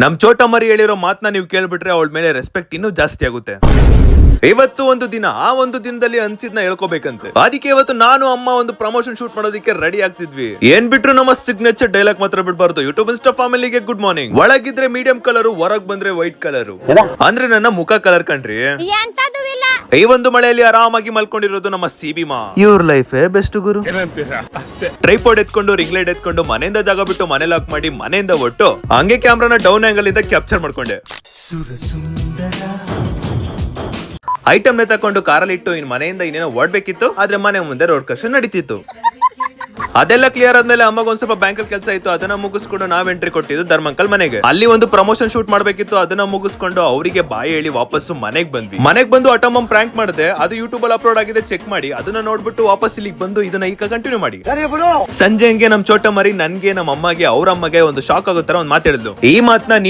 ನಮ್ ಚೋಟ ಮರಿ ಹೇಳಿರೋ ಮಾತನ್ನ ನೀವು ಕೇಳ್ಬಿಟ್ರೆ ಅವಳ ಮೇಲೆ ರೆಸ್ಪೆಕ್ಟ್ ಇನ್ನೂ ಜಾಸ್ತಿ ಆಗುತ್ತೆ. ಇವತ್ತು ಒಂದು ದಿನ ಆ ಒಂದು ದಿನದಲ್ಲಿ ಅನ್ಸಿದ್ನ ಹೇಳ್ಕೋಬೇಕಂತೆ. ಅದಕ್ಕೆ ಇವತ್ತು ನಾನು ಅಮ್ಮ ಒಂದು ಪ್ರಮೋಷನ್ ಶೂಟ್ ಮಾಡೋದಕ್ಕೆ ರೆಡಿ ಆಗ್ತಿದ್ವಿ. ಏನ್ ಬಿಟ್ರು ನಮ್ಮ ಸಿಗ್ನೇಚರ್ ಡೈಲಾಗ್ ಮಾತ್ರ ಬಿಡಬಾರ್ದು. ಯೂಟ್ಯೂಬ್ ಇನ್ಸ್ಟಾ ಫ್ಯಾಮಿಲಿಗೆ ಗುಡ್ ಮಾರ್ನಿಂಗ್ ಒಳಗಿದ್ರೆ ಮೀಡಿಯಂ ಕಲರ್ ಹೊರಗ್ ಬಂದ್ರೆ ವೈಟ್ ಕಲರ್ ಅಂದ್ರೆ ನನ್ನ ಮುಖ ಕಲರ್ ಕಣ್ರಿ. ಈ ಒಂದು ಮಳೆಯಲ್ಲಿ ಆರಾಮಾಗಿ ಮಲ್ಕೊಂಡಿರೋದು ನಮ್ಮ ಸಿಬಿಮಾ ಇವ್ರ ಲೈಫ್ ಬೆಸ್ಟ್ ಗುರು. ಟ್ರೈಪೋರ್ಡ್ ಎತ್ಕೊಂಡು ರಿಂಗ್ ಲೈಟ್ ಎತ್ಕೊಂಡು ಮನೆಯಿಂದ ಜಾಗ ಬಿಟ್ಟು ಮನೆ ಲಾಕ್ ಮಾಡಿ ಮನೆಯಿಂದ ಒಟ್ಟು ಹಂಗೆ ಕ್ಯಾಮ್ರಾನ ಡೌನ್ ಆಂಗಲ್ ಇಂದ ಕ್ಯಾಪ್ಚರ್ ಮಾಡ್ಕೊಂಡೆ. ಐಟಮ್ನ ತಕೊಂಡು ಕಾರಲ್ಲಿ ಇಟ್ಟು ಇನ್ ಮನೆಯಿಂದ ಇನ್ನೇನೋ ಓಡ್ಬೇಕಿತ್ತು ಆದ್ರೆ ಮನೆ ಮುಂದೆ ರೋಡ್ ಕಷ್ಟ ನಡೀತಿತ್ತು. ಅದೆಲ್ಲ ಕ್ಲಿಯರ್ ಆದ್ಮೇಲೆ ಅಮ್ಮಗೆ ಒಂದ್ ಸ್ವಲ್ಪ ಬ್ಯಾಂಕ್ ಕೆಲಸ ಇತ್ತು ಅದನ್ನ ಮುಗಿಸ್ಕೊಂಡು ನಾವ್ ಎಂಟ್ರಿ ಕೊಟ್ಟಿದ್ದು ಧರ್ಮಂಕಲ್ ಮನೆಗೆ. ಅಲ್ಲಿ ಒಂದು ಪ್ರಮೋಷನ್ ಶೂಟ್ ಮಾಡ್ಬೇಕಿತ್ತು ಅದನ್ನ ಮುಗಿಸ್ಕೊಂಡು ಅವರಿಗೆ ಬಾಯಿ ಹೇಳಿ ವಾಪಸ್ಸು ಮನೆಗ್ ಬಂದ್ವಿ. ಮನೆಗ್ ಬಂದು ಅಟೋಮಮ್ ಪ್ರ್ಯಾಂಕ್ ಮಾಡಿದೆ ಅದು ಯೂಟ್ಯೂಬ್ ಅಲ್ಲಿ ಅಪ್ಲೋಡ್ ಆಗಿದೆ ಚೆಕ್ ಮಾಡಿ ಅದನ್ನ ನೋಡ್ಬಿಟ್ಟು ವಾಪಸ್ ಇಲ್ಲಿ ಬಂದು ಇದನ್ನ ಈಗ ಕಂಟಿನ್ಯೂ ಮಾಡಿ. ಸಂಜೆ ಹಂಗೆ ನಮ್ ಚೋಟ ಮರಿ ನನ್ಗೆ ನಮ್ಮ ಅಮ್ಮಗೆ ಅವ್ರ ಅಮ್ಮಗೆ ಒಂದು ಶಾಕ್ ಆಗೋ ತರ ಒಂದ್ ಮಾತಾಡಿದ್ಲು ಈ ಮಾತನ್ನ